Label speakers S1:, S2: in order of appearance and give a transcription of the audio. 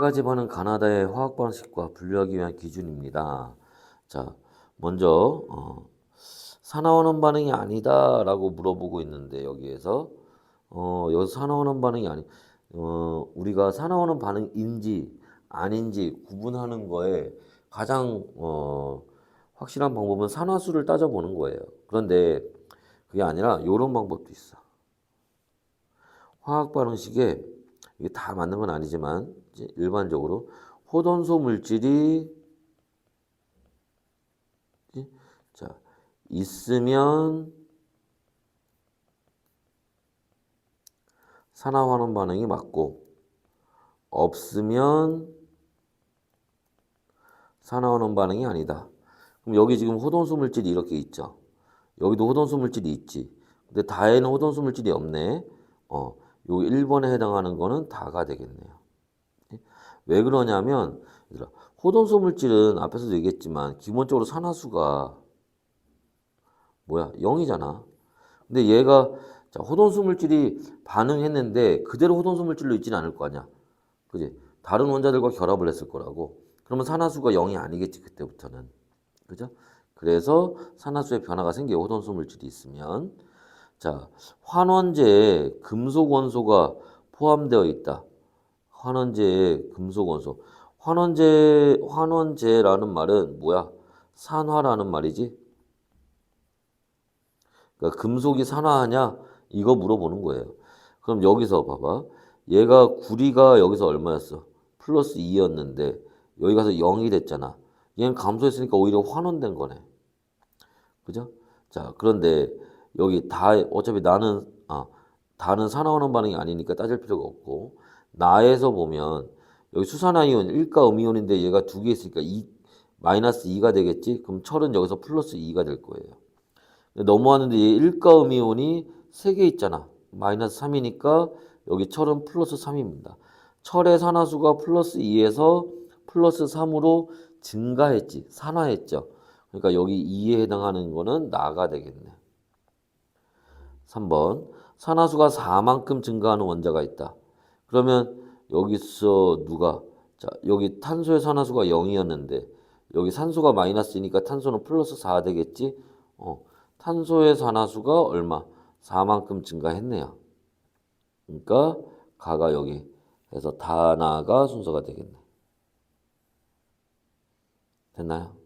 S1: 가지 반응 가나다의 화학 방식과 분류하기 위한 기준입니다. 자, 먼저 어, 산화원원 반응이 아니다라고 물어보고 있는데 여기에서 어, 여기서 산화원원 반응이 아니 어, 우리가 산화원원 반응인지 아닌지 구분하는 거에 가장 어, 확실한 방법은 산화수를 따져보는 거예요. 그런데 그게 아니라 이런 방법도 있어. 화학 반응식에 이게 다 맞는 건 아니지만 일반적으로 호돈소 물질이 이- 자 있으면 산화환원 반응이 맞고 없으면 산화환원 반응이 아니다. 그럼 여기 지금 호돈소 물질이 이렇게 있죠. 여기도 호돈소 물질이 있지. 근데 다에는 호돈소 물질이 없네. 어, 요 1번에 해당하는 거는 다가 되겠네요. 왜 그러냐면 호돈소 물질은 앞에서도 얘기했지만 기본적으로 산화수가 뭐야? 0이잖아. 근데 얘가 자, 호돈소 물질이 반응했는데 그대로 호돈소 물질로 있지는 않을 거 아니야. 그지? 다른 원자들과 결합을 했을 거라고. 그러면 산화수가 0이 아니겠지, 그때부터는. 그죠? 그래서 산화수의 변화가 생겨요. 호돈소 물질이 있으면. 자, 환원제에 금속 원소가 포함되어 있다. 환원제에 금속 원소. 환원제, 환원제라는 말은 뭐야? 산화라는 말이지. 그러니까 금속이 산화하냐? 이거 물어보는 거예요. 그럼 여기서 봐봐. 얘가 구리가 여기서 얼마였어? 플러스 2였는데 여기 가서 0이 됐잖아. 얘는 감소했으니까 오히려 환원된 거네. 그죠? 자, 그런데 여기 다 어차피 나는 아, 다는 산화원원 반응이 아니니까 따질 필요가 없고 나에서 보면 여기 수산화이온 1가 음이온인데 얘가 두 개 있으니까 2 마이너스 2가 되겠지? 그럼 철은 여기서 플러스 2가 될 거예요. 넘어왔는데 얘 1가 음이온이 3개 있잖아. 마이너스 3이니까 여기 철은 플러스 3입니다. 철의 산화수가 플러스 2에서 플러스 3으로 증가했지. 산화했죠. 그러니까 여기 2에 해당하는 거는 나가 되겠네. 3번. 산화수가 4만큼 증가하는 원자가 있다. 그러면 여기서 누가 자, 여기 탄소의 산화수가 0이었는데 여기 산소가 마이너스이니까 탄소는 플러스 4 되겠지? 어. 탄소의 산화수가 얼마? 4만큼 증가했네요. 그러니까 가가 여기 해서 다나가 순서가 되겠네. 됐나요?